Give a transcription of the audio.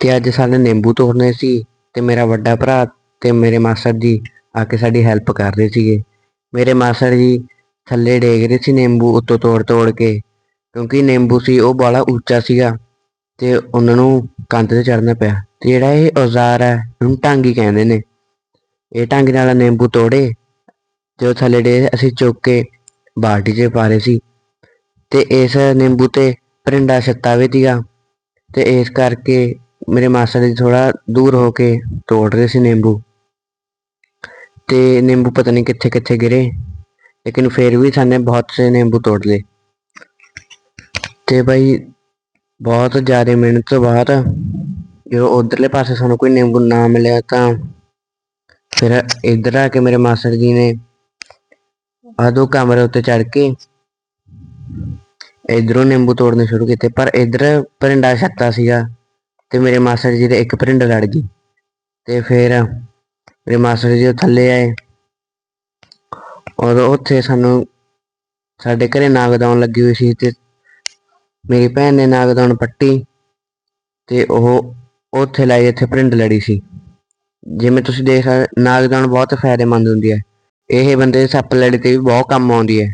ਤੇ ਅੱਜ ਸਾਡੇ ਨਿੰਬੂ ਤੋੜਨੇ ਸੀ ਤੇ ਮੇਰਾ ਵੱਡਾ ਭਰਾ ਤੇ ਮੇਰੇ ਮਾਸਟਰ ਜੀ ਆ ਕੇ ਸਾਡੀ ਹੈਲਪ ਕਰ ਰਹੇ ਸੀਗੇ। ਮੇਰੇ ਮਾਸਟਰ ਜੀ ਥੱਲੇ ਡੇਗ ਰਹੇ ਸੀ ਨਿੰਬੂ ਉੱਤੋਂ ਤੋੜ ਤੋੜ ਕੇ, ਕਿਉਂਕਿ ਨਿੰਬੂ ਸੀ, ਉਹ ਬਾਲਾ ਉੱਚਾ ਸੀਗਾ ਤੇ ਉਹਨਾਂ ਨੂੰ ਕੰਧ ਤੇ ਚੜਨਾ ਪਿਆ। ਤੇ ਜਿਹੜਾ ਇਹ ਔਜ਼ਾਰ ਹੈ ਉਹਨੂੰ ਟਾਂਗੀ ਕਹਿੰਦੇ ਨੇ। ਇਹ ਟਾਂਗੀ ਨਾਲ ਨਿੰਬੂ ਤੋੜੇ ਤੇ ਉਹ ਥੱਲੇ ਡੇ ਅਸੀਂ ਚੁੱਕ ਕੇ ਬਾਲਟੀ 'ਚ ਪਾ ਰਹੇ ਸੀ। ਤੇ ਇਸ ਨਿੰਬੂ ਤੇ ਪਰਿੰਡਾ ਛੱਤਾ ਵੀ ਸੀਗਾ ਤੇ ਇਸ ਕਰਕੇ ਮੇਰੇ ਮਾਸੜ ਜੀ ਥੋੜਾ ਦੂਰ ਹੋ ਕੇ ਤੋੜ ਰਹੇ ਸੀ ਨਿੰਬੂ। ਤੇ ਨਿੰਬੂ ਪਤਾ ਨਹੀਂ ਕਿੱਥੇ ਕਿੱਥੇ ਗਿਰੇ, ਲੇਕਿਨ ਫਿਰ ਵੀ ਸਾਨੇ ਬਹੁਤ ਸੇ ਨਿੰਬੂ ਤੋੜ ਲਏ। ਤੇ ਭਾਈ ਬਹੁਤ ਜ਼ਿਆਦਾ ਮਿਹਨਤ ਤੋਂ ਬਾਅਦ ਜਦੋਂ ਉਧਰਲੇ ਪਾਸੇ ਸਾਨੂੰ ਕੋਈ ਨਿੰਬੂ ਨਾ ਮਿਲਿਆ ਤਾਂ ਫਿਰ ਇੱਧਰ ਆ ਕੇ ਮੇਰੇ ਮਾਸਟਰ ਜੀ ਨੇ ਆਦੋ ਕਮਰੇ ਉੱਤੇ ਚੜ ਕੇ ਇਧਰੋਂ ਨਿੰਬੂ ਤੋੜਨੇ ਸ਼ੁਰੂ ਕੀਤੇ। ਪਰ ਇਧਰ ਪਰਿੰਡਾ ਛੱਤਾ ਸੀਗਾ। ਤੇ ਮੇਰੇ ਮਾਸਟਰ ਜੀ ਦੇ ਇੱਕ ਪਰਿੰਡ ਲੜ ਗਈ। ਤੇ ਫਿਰ ਮੇਰੇ ਮਾਸੜ ਜੀ ਉਹ ਥੱਲੇ ਆਏ। ਔਰ ਉੱਥੇ ਸਾਨੂੰ ਸਾਡੇ ਘਰੇ ਨਾਗਦਾਉਣ ਲੱਗੀ ਹੋਈ ਸੀ ਤੇ ਮੇਰੀ ਭੈਣ ਨੇ ਨਾਗਦਾਉਣ ਪੱਟੀ ਤੇ ਉਹ ਉੱਥੇ ਲਾਈ ਇੱਥੇ ਪਰਿੰਡ ਲੜੀ ਸੀ। ਜਿਵੇਂ ਤੁਸੀਂ ਦੇਖ ਸਕਦੇ ਨਾਗਦਾਉਣ ਬਹੁਤ ਫਾਇਦੇਮੰਦ ਹੁੰਦੀ ਹੈ। ਇਹ ਬੰਦੇ ਸੱਪ ਲੜੇ ਤੇ ਵੀ ਬਹੁਤ ਕੰਮ ਆਉਂਦੀ ਹੈ।